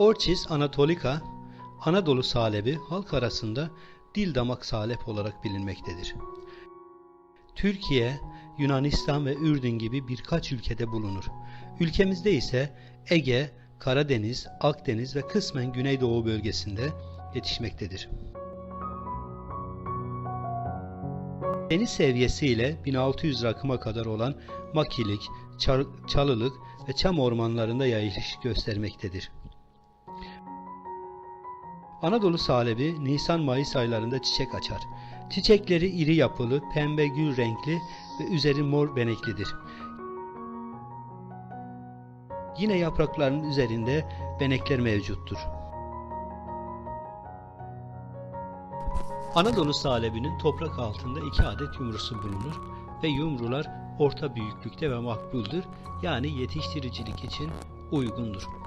Orchis anatolica, Anadolu salebi halk arasında dil damak salep olarak bilinmektedir. Türkiye, Yunanistan ve Ürdün gibi birkaç ülkede bulunur. Ülkemizde ise Ege, Karadeniz, Akdeniz ve kısmen Güneydoğu bölgesinde yetişmektedir. Deniz seviyesiyle 1600 rakıma kadar olan makilik, çalılık ve çam ormanlarında yayılış göstermektedir. Anadolu salebi Nisan-Mayıs aylarında çiçek açar. Çiçekleri iri yapılı, pembe gül renkli ve üzeri mor beneklidir. Yine yapraklarının üzerinde benekler mevcuttur. Anadolu salebinin toprak altında iki adet yumrusu bulunur ve yumrular orta büyüklükte ve makbuldür yani yetiştiricilik için uygundur.